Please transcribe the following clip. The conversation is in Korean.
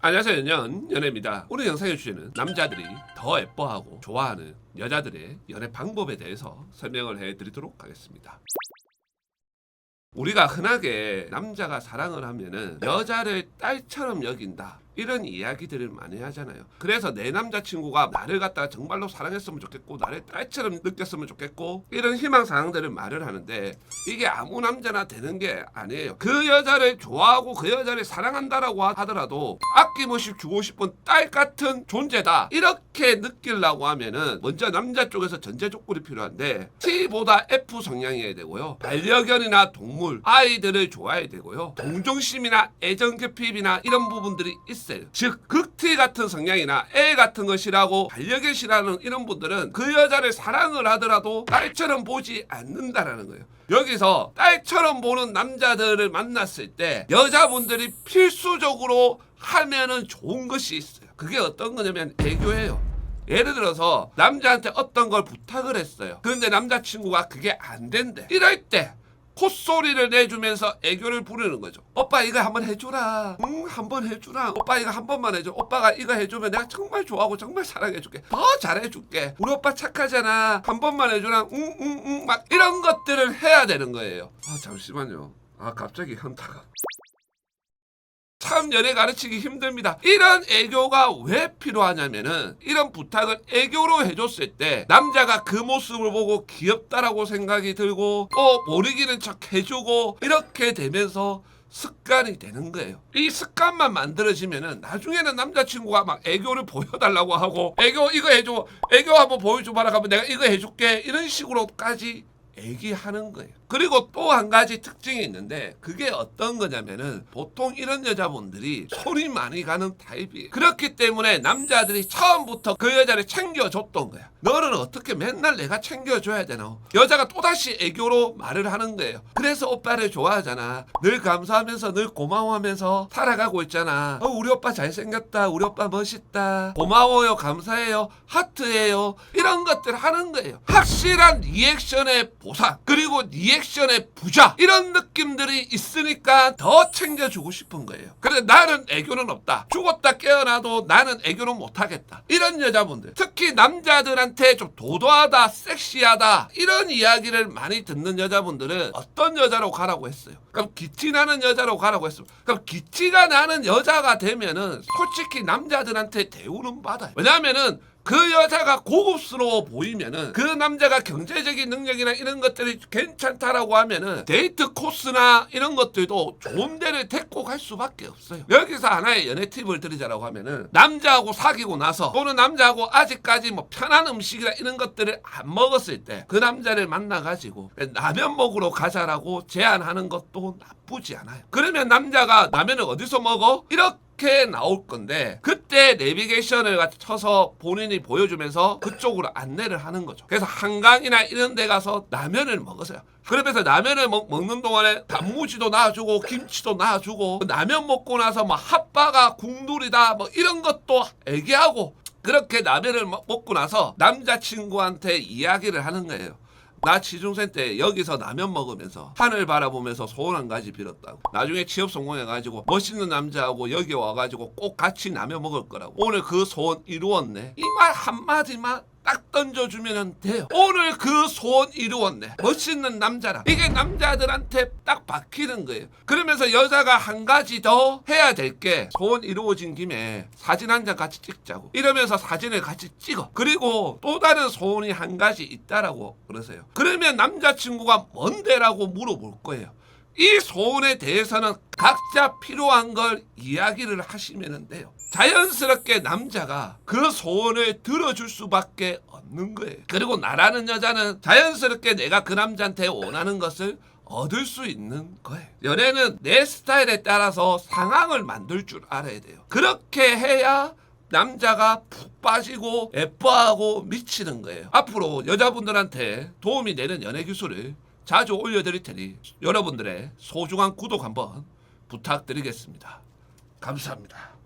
안녕하세요. 연연 연애입니다. 오늘 영상의 주제는 남자들이 더 예뻐하고 좋아하는 여자들의 연애 방법에 대해서 설명을 해드리도록 하겠습니다. 우리가 흔하게 남자가 사랑을 하면은 여자를 딸처럼 여긴다 이런 이야기들을 많이 하잖아요. 그래서 내 남자친구가 나를 갖다가 정말로 사랑했으면 좋겠고 나를 딸처럼 느꼈으면 좋겠고 이런 희망사항들을 말을 하는데 이게 아무 남자나 되는 게 아니에요. 그 여자를 좋아하고 그 여자를 사랑한다라고 하더라도 아낌없이 주고 싶은 딸 같은 존재다. 이렇게 느끼려고 하면은 먼저 남자 쪽에서 전제 조건이 필요한데 T보다 F 성향이어야 되고요. 반려견이나 동물 아이들을 좋아해야 되고요. 동정심이나 애정 결핍이나 이런 부분들이 있어 요즉 극T 같은 성향이나 애 같은 것이라고 반려견 싫어하는 이런 분들은 그 여자를 사랑을 하더라도 딸처럼 보지 않는다라는 거예요 여기서 딸처럼 보는 남자들을 만났을 때 여자분들이 필수적으로 하면은 좋은 것이 있어요. 그게 어떤 거냐면 애교예요. 예를 들어서 남자한테 어떤 걸 부탁을 했어요. 그런데 남자친구가 그게 안 된대. 이럴 때 콧소리를 내주면서 애교를 부르는 거죠. 오빠 이거 한번 해주라. 응, 한번 해주라. 오빠 이거 한 번만 해줘. 오빠가 이거 해주면 내가 정말 좋아하고 정말 사랑해줄게. 더 잘해줄게. 우리 오빠 착하잖아. 한 번만 해주라. 응, 응, 응. 막 이런 것들을 해야 되는 거예요. 아, 잠시만요. 아, 갑자기 현타가. 참 연애 가르치기 힘듭니다. 이런 애교가 왜 필요하냐면은 이런 부탁을 애교로 해줬을 때 남자가 그 모습을 보고 귀엽다라고 생각이 들고 또 모르기는 척 해주고 이렇게 되면서 습관이 되는 거예요. 이 습관만 만들어지면은 나중에는 남자친구가 막 애교를 보여달라고 하고 애교 이거 해줘 애교 한번 보여줘봐라 하면 내가 이거 해줄게 이런 식으로까지 얘기하는 거예요. 그리고 또 한 가지 특징이 있는데 그게 어떤 거냐면은 보통 이런 여자분들이 손이 많이 가는 타입이에요. 그렇기 때문에 남자들이 처음부터 그 여자를 챙겨줬던 거야. 너는 어떻게 맨날 내가 챙겨줘야 되나? 여자가 또다시 애교로 말을 하는 거예요. 그래서 오빠를 좋아하잖아. 늘 감사하면서 늘 고마워하면서 살아가고 있잖아. 어, 우리 오빠 잘생겼다. 우리 오빠 멋있다. 고마워요. 감사해요. 하트예요. 이런 것들 하는 거예요. 확실한 리액션의 보상 그리고 리액션의 부자 이런 느낌들이 있으니까 더 챙겨주고 싶은 거예요. 그래 나는 애교는 없다. 죽었다 깨어나도 나는 애교는 못하겠다. 이런 여자분들 특히 남자들한테 좀 도도하다, 섹시하다 이런 이야기를 많이 듣는 여자분들은 어떤 여자로 가라고 했어요. 그럼 기치 나는 여자로 가라고 했어요. 그럼 기치가 나는 여자가 되면은 솔직히 남자들한테 대우는 받아요. 왜냐하면은 그 여자가 고급스러워 보이면은 그 남자가 경제적인 능력이나 이런 것들이 괜찮다라고 하면은 데이트 코스나 이런 것들도 좋은 데를 데리고 갈 수밖에 없어요. 여기서 하나의 연애 팁을 드리자라고 하면은 남자하고 사귀고 나서 또는 남자하고 아직까지 뭐 편한 음식이나 이런 것들을 안 먹었을 때 그 남자를 만나 가지고 라면 먹으러 가자라고 제안하는 것도 나쁘지 않아요. 그러면 남자가 라면을 어디서 먹어? 이렇게 이렇게 나올 건데 그때 내비게이션을 같이 쳐서 본인이 보여주면서 그쪽으로 안내를 하는 거죠. 그래서 한강이나 이런 데 가서 라면을 먹으세요. 그러면서 라면을 먹, 는 동안에 단무지도 놔주고 김치도 놔주고 라면 먹고 나서 뭐 핫바가 국룰이다 뭐 이런 것도 얘기하고 그렇게 라면을 먹- 먹고 나서 남자친구한테 이야기를 하는 거예요. 나 취중생 때 여기서 라면 먹으면서 하늘 바라보면서 소원 한 가지 빌었다고. 나중에 취업 성공해가지고 멋있는 남자하고 여기 와가지고 꼭 같이 라면 먹을 거라고. 오늘 그 소원 이루었네. 이 말 한마디만 딱 던져주면 돼요. 오늘 그 소원 이루었네. 멋있는 남자라. 이게 남자들한테 딱 박히는 거예요. 그러면서 여자가 한 가지 더 해야 될 게 소원 이루어진 김에 사진 한 장 같이 찍자고. 이러면서 사진을 같이 찍어. 그리고 또 다른 소원이 한 가지 있다라고 그러세요. 그러면 남자친구가 뭔데라고 물어볼 거예요. 이 소원에 대해서는 각자 필요한 걸 이야기를 하시면 돼요. 자연스럽게 남자가 그 소원을 들어줄 수밖에 없는 거예요. 그리고 나라는 여자는 자연스럽게 내가 그 남자한테 원하는 것을 얻을 수 있는 거예요. 연애는 내 스타일에 따라서 상황을 만들 줄 알아야 돼요. 그렇게 해야 남자가 푹 빠지고 예뻐하고 미치는 거예요. 앞으로 여자분들한테 도움이 되는 연애 기술을 자주 올려드릴 테니 여러분들의 소중한 구독 한번 부탁드리겠습니다. 감사합니다.